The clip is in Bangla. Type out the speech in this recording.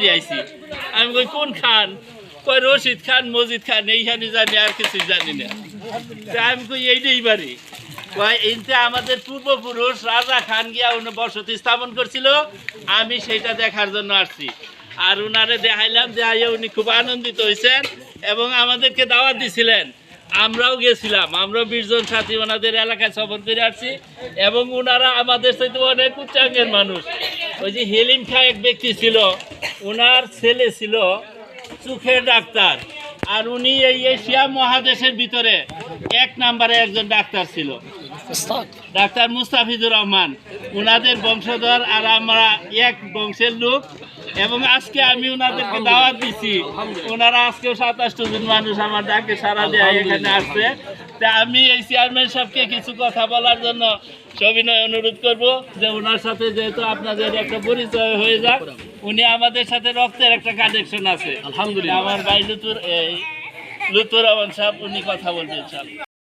আইছি। আমি কই, কোন খান? কই রশিদ খান, মজিদ খান, এইখানে জানি আর কিছু জানি না। আমি কই, এইটাই বাড়ি। কয় আমাদের পূর্বপুরুষ রাজা খান গিয়া উনি বসতি স্থাপন করছিল, আমি সেটা দেখার জন্য আসছি। আর উনারে দেখাইলাম, দেখাইয়া উনি খুব আনন্দিত হয়েছেন এবং আমাদেরকে দাওয়াত দিছিলেন। আমরাও গেছিলাম, আমরাও বিশজন সাথী ওনাদের এলাকায় সফর করে আসছি এবং ওনারা আমাদের সাথে অনেক উচ্চাঙ্গের মানুষ। ওই যে হেলিম খা এক ব্যক্তি ছিল, ওনার ছেলে ছিল চোখের ডাক্তার। আর উনি এই এশিয়া মহাদেশের ভিতরে এক নাম্বারে একজন ডাক্তার ছিল। ডাক্তার মুস্তাফিজুর রহমান ওনাদের বংশধর আর আমরা এক বংশের লোক। এবং আজকে আমি ওনাদেরকে দাওয়াত দিছি। ওনারা আজকেও সাতাশটা জন মানুষ আমার ডাকে সারা দেয়, এখানে আসছে। তা আমি এই চেয়ারম্যান সাহেবকে কিছু কথা বলার জন্য সবিনয় অনুরোধ করব যে ওনার সাথে যেহেতু আপনাদের একটা পরিচয় হয়ে যাক উনি আমাদের সাথে রক্তের একটা কানেকশন আছে। আলহামদুলিল্লাহ। আমার ভাই লুতুর এই লুতুর রহমান সাহেব উনি কথা বলবেন সাহেব